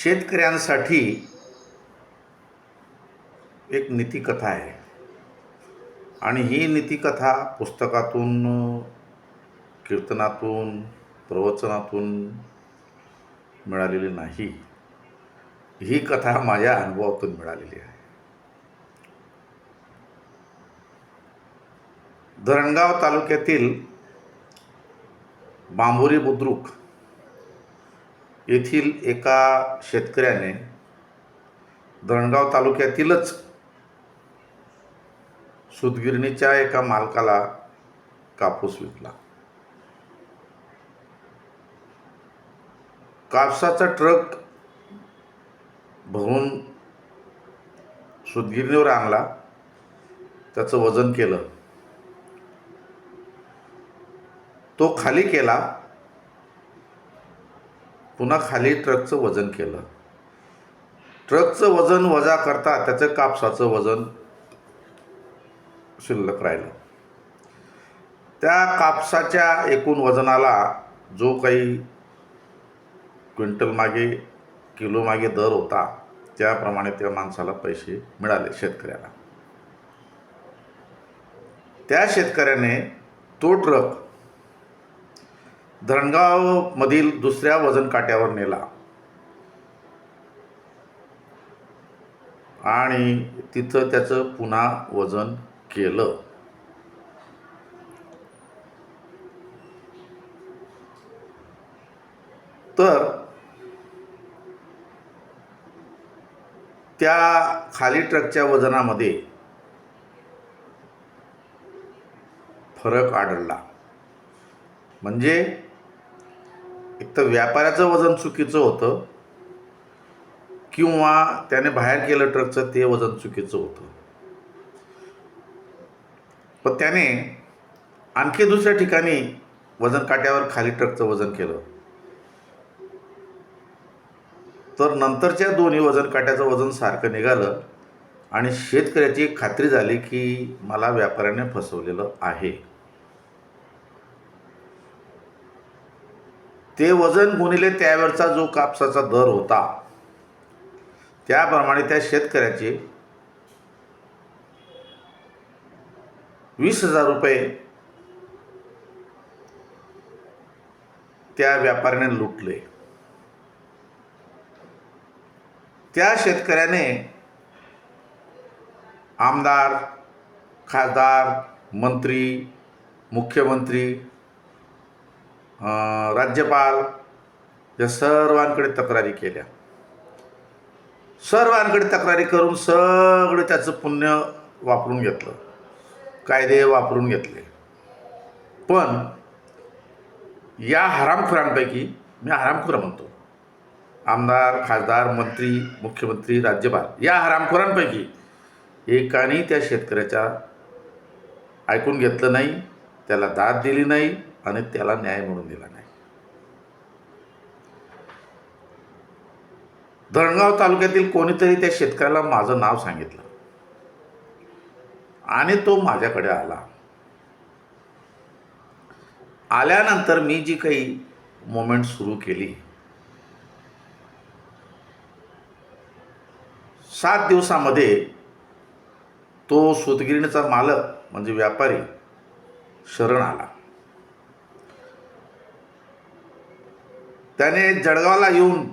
शेतकऱ्यांसाठी एक नीतिकथा आहे. आणि ही नीतिकथा पुस्तकातून कीर्तनातून प्रवचनातून मिळालेली नाही. ही कथा माझ्या अनुभवातून मिळालेली आहे. धरणगाव तालुक्यातील बांबोरी बुद्रुक येथील एका शेतकऱ्याने धरणगाव तालुक्यातीलच सुतगिरणीच्या एका मालकाला कापूस विकला. कापसाचा ट्रक भरून सुतगिरणीवर आणला. त्याचं वजन केलं. तो खाली केला. पुन्हा खाली ट्रकचं वजन केलं. ट्रकचं वजन वजा करता त्याचं कापसाचं वजन शिल्लक राहिलं. त्या कापसाच्या एकूण वजनाला जो काही क्विंटल मागे किलो मागे दर होता त्याप्रमाणे त्या माणसाला पैसे मिळाले शेतकऱ्याला. त्या शेतकऱ्याने तो ट्रक धरणगावमधील दुसऱ्या वजन काट्यावर नेला. आणि तिथं त्याचं पुन्हा वजन केलं. तर त्या खाली ट्रकच्या वजनामध्ये फरक आढळला. म्हणजे एक तर व्यापाऱ्याचं वजन चुकीचं होतं किंवा त्याने बाहेर केलं ट्रकचं ते वजन चुकीचं होतं. पण त्याने आणखी दुसऱ्या ठिकाणी वजन काट्यावर खाली ट्रकचं वजन केलं. तर नंतरच्या दोन्ही वजन काट्याचं वजन सारखं निघालं आणि शेतकऱ्याची खात्री झाली की मला व्यापाऱ्याने फसवलेलं आहे. ते वजन गुणिले त्यावेळचा जो कापसाचा दर होता त्याप्रमाणे त्या शेतकऱ्याचे वीस हजार रुपये त्या व्यापाऱ्याने लुटले. त्या शेतकऱ्याने आमदार खासदार मंत्री मुख्यमंत्री राज्यपाल या सर्वांकडे तक्रारी केल्या. सर्वांकडे तक्रारी करून सगळं त्याचं पुण्य वापरून घेतलं. कायदे वापरून घेतले. पण या हरामखोरांपैकी मी हरामखोर म्हणतो. आमदार खासदार मंत्री मुख्यमंत्री राज्यपाल या हरामखोरांपैकी एकाने त्या शेतकऱ्याच्या ऐकून घेतलं नाही त्याला दाद दिली नाही आणि त्याला न्याय म्हणून दिला नाही. धरणगाव तालुक्यातील कोणीतरी त्या शेतकऱ्याला माझं नाव सांगितलं. आणि तो माझ्याकडे आला. आल्यानंतर मी जी काही मोमेंट सुरू केली सात दिवसामध्ये तो सूतगिरणीचा मालक म्हणजे व्यापारी शरण आला. त्याने जळगावला येऊन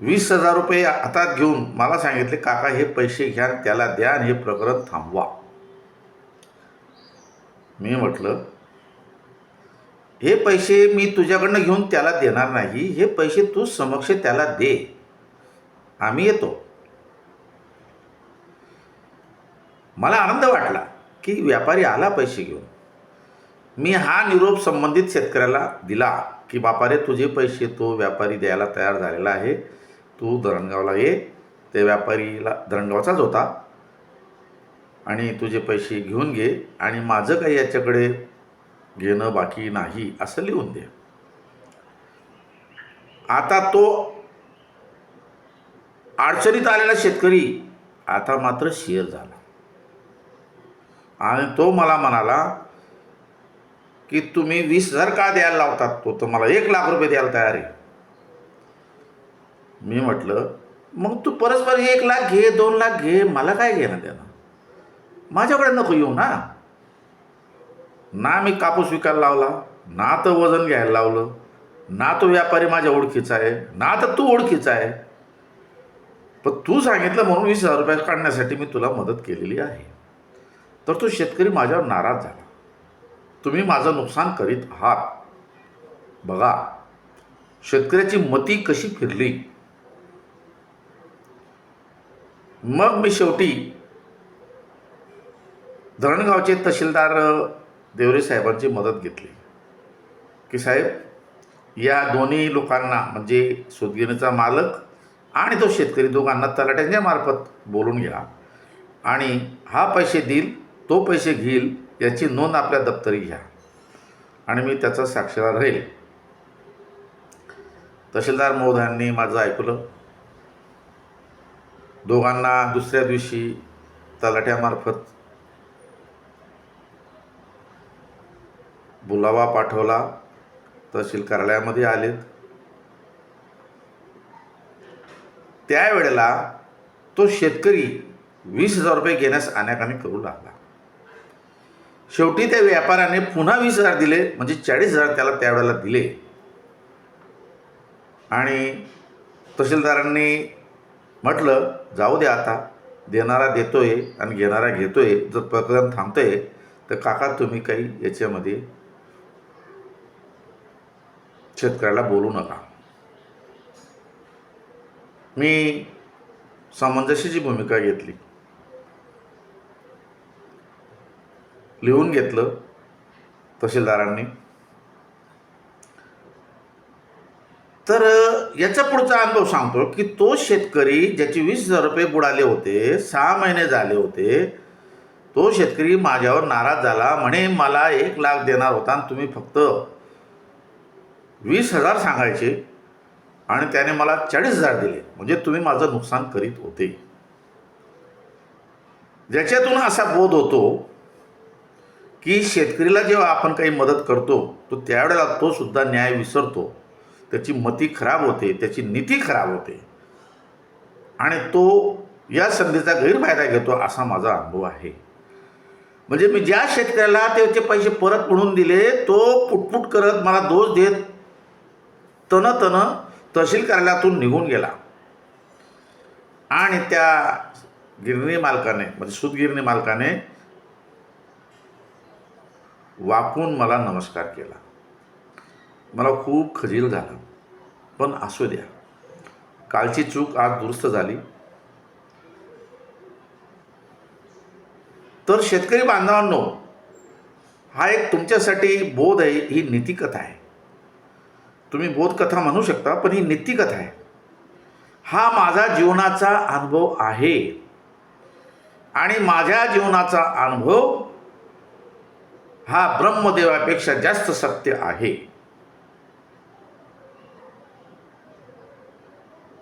वीस हजार रुपये हातात घेऊन मला सांगितले काका हे पैसे घ्या त्याला द्या आणि हे प्रकरण थांबवा. मी म्हटलं हे पैसे मी तुझ्याकडनं घेऊन त्याला देणार नाही हे पैसे तू समक्ष त्याला दे. आम्ही येतो. मला आनंद वाटला की व्यापारी आला पैसे घेऊन. मी हा निरोप संबंधित शेतकऱ्याला दिला की बापा रे तुझे पैसे तो व्यापारी द्यायला तयार झालेला आहे. तू धरणगावला ये. ते व्यापारीला धरणगावचाच होता. आणि तुझे पैसे घेऊन घे आणि माझं काही याच्याकडे घेणं बाकी नाही असं लिहून दे. आता तो अडचणीत आलेला शेतकरी आता मात्र शेअर झाला. आणि तो मला म्हणाला की तुम्ही वीस हजार का द्यायला लावतात? तो तर मला एक लाख रुपये द्यायला तयार आहे. मी म्हटलं मग तू परस्पर एक लाख घे दोन लाख घे मला काय घेणं त्यानं माझ्याकडे नको येऊ ना. ना मी कापूस विकायला लावला ना तर वजन घ्यायला लावलं ना तो व्यापारी माझ्या ओळखीचा आहे ना तर तू ओळखीचा आहे. पण तू सांगितलं म्हणून वीस हजार रुपये काढण्यासाठी मी तुला मदत केलेली आहे. तर तो शेतकरी माझ्यावर नाराज झाला. तुम्ही माझं नुकसान करीत आहात. बघा शेतकऱ्याची मती कशी फिरली? मग मी शेवटी धरणगावचे तहसीलदार देवरे साहेबांची मदत घेतली. की साहेब या दोन्ही लोकांना म्हणजे सुदगिरणीचा मालक आणि तो शेतकरी दोघांना तलाट्यांच्या मार्फत बोलून घ्या. आणि हा पैसे देईल तो पैसे घेईल याची नोंद आपल्या दप्तरी घ्या. आणि मी त्याचा साक्षीदार राहील. तहसीलदार महोदयांनी माझं ऐकलं. दोघांना दुसऱ्या दिवशी तलाट्यामार्फत बुलावा पाठवला. तहसील कार्यालयामध्ये आलेत. त्यावेळेला तो शेतकरी वीस हजार रुपये घेण्यास आण्याकामी करू लागला. शेवटी त्या व्यापाऱ्याने पुन्हा वीस हजार दिले म्हणजे चाळीस हजार त्याला त्यावेळेला दिले. आणि तहसीलदारांनी म्हटलं जाऊ दे आता देणारा देतोय आणि घेणारा घेतोय जर प्रकरण थांबतंय तर काका तुम्ही काही याच्यामध्ये शेतकऱ्याला बोलू नका. मी सामंजस्याची भूमिका घेतली. लिहून घेतलं तहसीलदारांनी. तर याचा पुढचा अनुभव सांगतो की तो शेतकरी ज्याचे वीस हजार रुपये बुडाले होते सहा महिने झाले होते तो शेतकरी माझ्यावर नाराज झाला म्हणे मला एक लाख देणार होता आणि तुम्ही फक्त वीस हजार सांगायचे आणि त्याने मला चाळीस हजार दिले. म्हणजे तुम्ही माझं नुकसान करीत होते. ज्याच्यातून असा बोध होतो की शेतकरीला जेव्हा आपण काही मदत करतो तो त्यावेळेला तो सुद्धा न्याय विसरतो. त्याची मती खराब होते त्याची नीती खराब होते. आणि तो या संधीचा गैरफायदा घेतो असा माझा अनुभव आहे. म्हणजे मी ज्या शेतकऱ्याला त्याचे पैसे परत म्हणून दिले तो पुटपुट करत मला दोष देत तन तन तहसील कार्यालयातून निघून गेला. आणि त्या गिरणी मालकाने म्हणजे सूतगिरणी मालकाने वाकून मला नमस्कार केला. मला खूप खजील झालं. पण असू द्या. कालची चूक आज दुरुस्त झाली. तर शेतकरी बांधवांनो हा एक तुमच्यासाठी बोध आहे ही नीतिकथा आहे. तुम्ही बोधकथा म्हणू शकता पण ही नीतिकथा आहे. हा माझा जीवनाचा अनुभव आहे. आणि माझ्या जीवनाचा अनुभव हा ब्रह्मदेवापेक्षा जास्त सत्य आहे.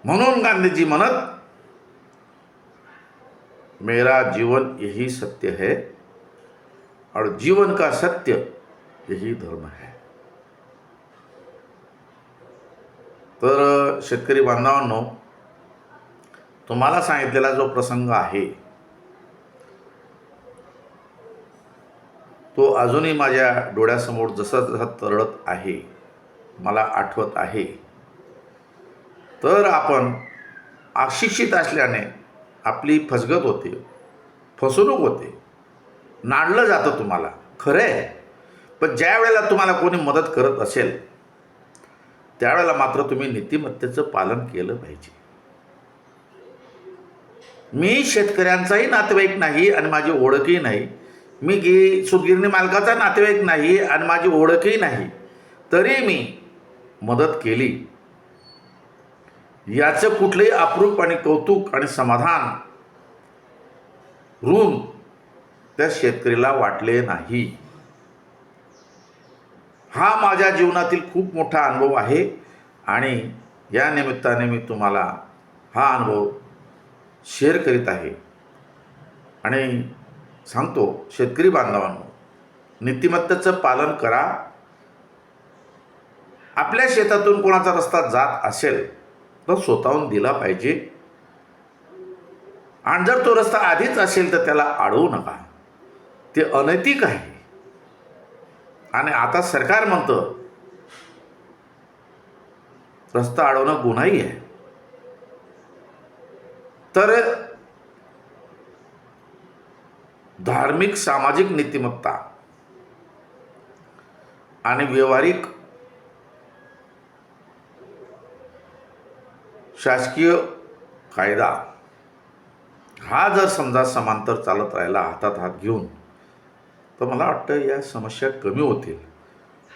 म्हणून गांधीजी म्हणत मेरा जीवन यही सत्य है और जीवन का सत्य यही धर्म है. तर शेतकरी बांधवांनो तुम्हाला सांगितलेला जो प्रसंग आहे तो अजूनही माझ्या डोळ्यासमोर जसा जसा तरळत आहे मला आठवत आहे. तर आपण अशिक्षित असल्याने आपली फसगत होते फसवणूक होते. नाडलं जातं तुम्हाला खरं आहे. पण ज्या वेळेला तुम्हाला कोणी मदत करत असेल त्यावेळेला मात्र तुम्ही नीतिमत्तेचं पालन केलं पाहिजे. मी शेतकऱ्यांचाही नातेवाईक नाही आणि माझी ओळखही नाही. मी गी सुतगिरणी मालकाचा नातेवाईक नाही आणि माझी ओळखही नाही तरी मी मदत केली. याचं कुठलंही अप्रूप आणि कौतुक आणि समाधान ऋण त्या शेतकरीला वाटले नाही. हा माझ्या जीवनातील खूप मोठा अनुभव आहे आणि या निमित्ताने मी तुम्हाला हा अनुभव शेअर करीत आहे. आणि सांगतो शेतकरी बांधवांनो नीतिमत्तेचं पालन करा. आपल्या शेतातून कोणाचा रस्ता जात असेल तर स्वतःहून दिला पाहिजे. आणि जर तो रस्ता आधीच असेल तर त्याला अडवू नका. ते अनैतिक आहे. आणि आता सरकार म्हणतं रस्ता अडवणं गुन्हाही आहे. तर धार्मिक सामाजिक नीतिमत्ता आणि व्यवहारिक शासकीय कायदा हा जर समजा समांतर चालत राहिला हातात हात घेऊन तर मला वाटतं या समस्या कमी होतील.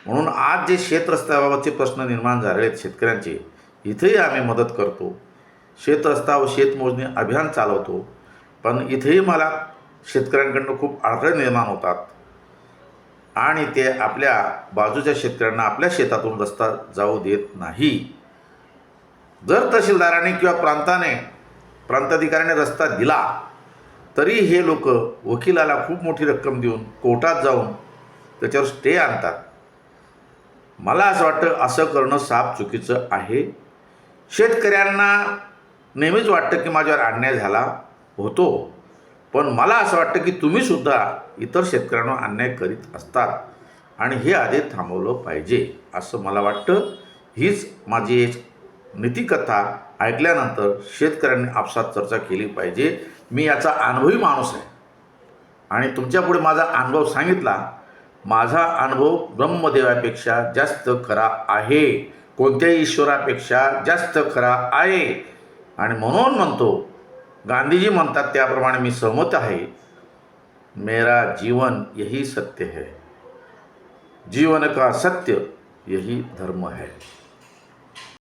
म्हणून आज जे शेतरस्त्याबाबतचे प्रश्न निर्माण झाले आहेत शेतकऱ्यांचे इथेही आम्ही मदत करतो. शेत रस्ता व शेतमोजणी अभियान चालवतो. पण इथेही मला शेतकऱ्यांकडनं खूप अडथळे निर्माण होतात. आणि ते आपल्या बाजूच्या शेतकऱ्यांना आपल्या शेतातून रस्ता जाऊ देत नाही. जर तहसीलदाराने किंवा प्रांताने प्रांताधिकाऱ्याने रस्ता दिला तरी हे लोक वकिलाला खूप मोठी रक्कम देऊन कोर्टात जाऊन त्याच्यावर स्टे आणतात. मला असं वाटतं असं करणं साफ चुकीचं आहे. शेतकऱ्यांना नेहमीच वाटतं की माझ्यावर अन्याय झाला होतो. पण मला असं वाटतं की तुम्हीसुद्धा इतर शेतकऱ्यांवर अन्याय करीत असतात आणि हे आधी थांबवलं पाहिजे असं मला वाटतं. हीच माझी एक नीतिकथा ऐकल्यानंतर शेतकऱ्यांनी आपसात चर्चा केली पाहिजे. मी याचा अनुभवी माणूस आहे. आणि तुमच्यापुढे माझा अनुभव सांगितला माझा अनुभव ब्रह्मदेवापेक्षा जास्त खरा आहे. कोणत्याही ईश्वरापेक्षा जास्त खरा आहे. आणि म्हणून म्हणतो गांधीजी म्हणतात त्याप्रमाणे मी सहमत आहे. मेरा जीवन यही सत्य है. जीवन का सत्य यही धर्म है.